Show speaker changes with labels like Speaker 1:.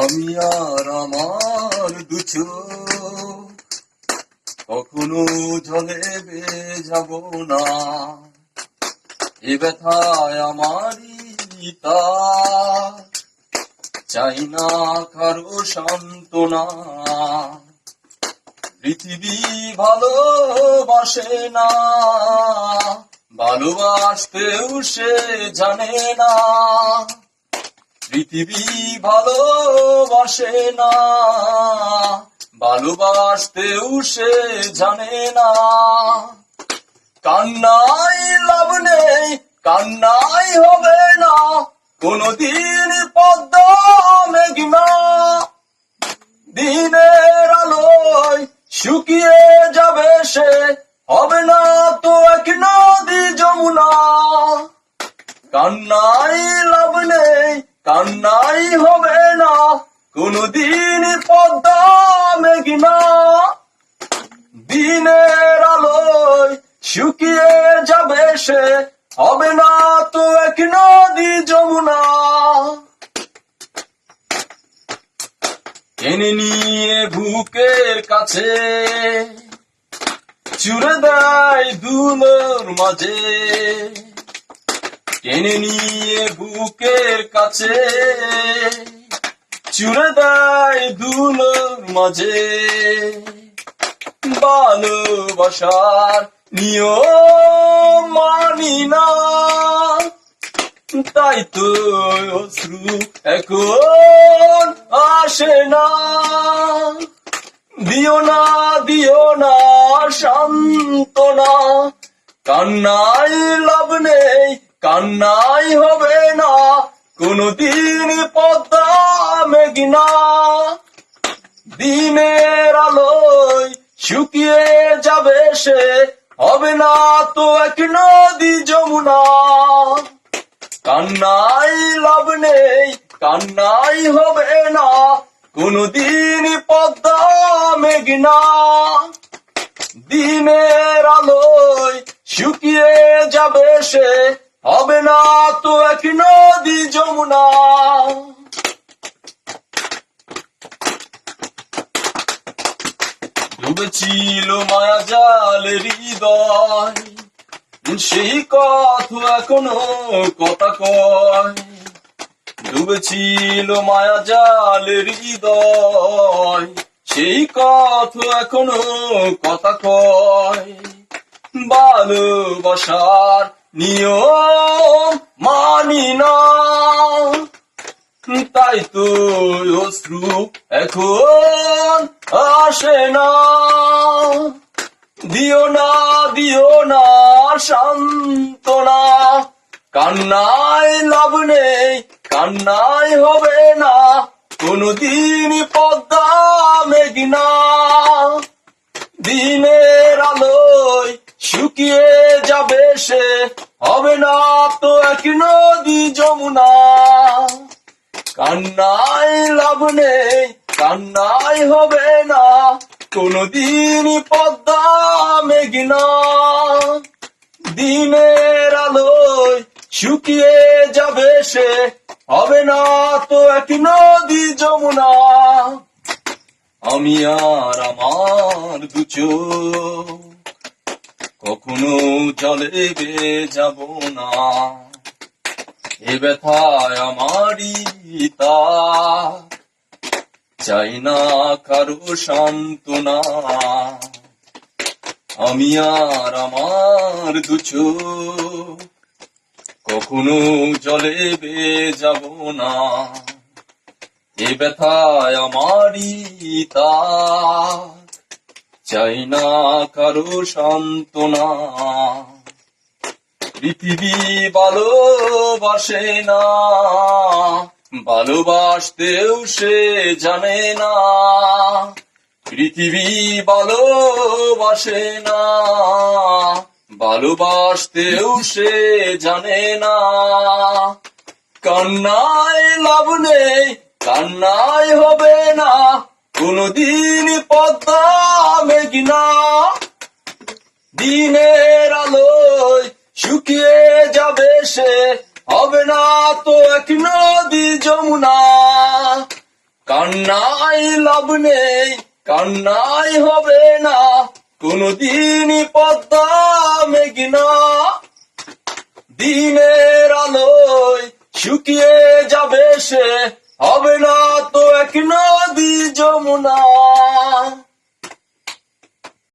Speaker 1: আমি আর আমার দুচো কখনো জলে বে যাব না। এ ব্যথায় আমারই তা চাই না কারও সান্ত্বনা। পৃথিবী ভালোবাসে না, ভালোবাসতেও সে জানে না। পৃথিবী ভালোবাসে না। ভালোবাসতেও সে জানে না। কান্নাই লাভ নেই, কান্নাই হবে না। কোনদিন পদ্মা মেঘনা। দিনের আলোয় শুকিয়ে যাবে সে, হবে না তো এক নদী যমুনা। কান্নাই লাভ নেই কান্নাই হবে না, কোনদিন পদ্মা মেঘনা। দিনের আলোয় শুকিয়ে যাবে সে, হবে না তো এক নদী যমুনা। টেনে নিয়ে বুকের কাছে, চুরে দেয় দুলোর মাঝে। টেনে নিয়ে বুকের কাছে চুরে দেয় দুলোর মাঝে। ভালোবাসার নিয়ম মানি না, তাই তো অশ্রু এখন আসে না। দিও না দিও না, সান্ত্বনা কান্নাই লাভ নেই কান্নাই হবে না, কোনদিন পদ্মা মেঘিনা। দিনের আলোয় শুকিয়ে যাবে সে, হবে না তো এক নদী যমুনা। কান্নাই লাভ নেই, কান্নাই হবে না, কোনদিন পদ্মা মেঘনা। দিনের আলোয় শুকিয়ে যাবে সে হবে না তো এক নদী যমুনা। ডুবেছিল মায়া জাল হৃদয়। সেই কথা এখনও কথা কয়। ডুবেছিল মায়া জাল হৃদয়। সেই কথা এখনও কথা কয়। ভালোবাসার নিয়ম মানি না তাই তো অশ্রু এখন আসে না। দিও না দিও না, সান্ত্বনা। কান্নাই লাভ নেই কান্নাই হবে না। কোনদিন পদ্মা মেঘনা। আলোয় শুকিয়ে যাবে সে। হবে না তো এক নদী যমুনা। কান্নাই লাভ নেই কান্নাই হবে না। কোনদিন পদ্মা মেঘনা। দিনের আলোয় শুকিয়ে যাবে সে। হবে না তো এক নদী যমুনা। আমি আর আমার দুচো কখনো জলে বে যাব না। এ ব্যথায় আমারই তা। চাই না কারও সান্ত্বনা। আমি আর আমার দুচো কখনো জলে বে যাব না। এ ব্যথায় আমারই তা। চাই না কারও সান্ত্বনা। পৃথিবী ভালোবাসে না, ভালোবাসতেও সে জানে না। পৃথিবী ভালোবাসে না, ভালোবাসতেও সে জানে না। কান্নায় লাভ নেই, কান্নায় হবে না কোনদিন পদ্মা মেঘনা দিনের আলোয় শুকিয়ে যাবে সে, হবে না তো এক নদী যমুনা। কান্নাই লাভ নেই কান্নাই হবে না কোনদিনই পদ্মা মেঘনা দিনের আলোয় শুকিয়ে যাবে সে, হবে না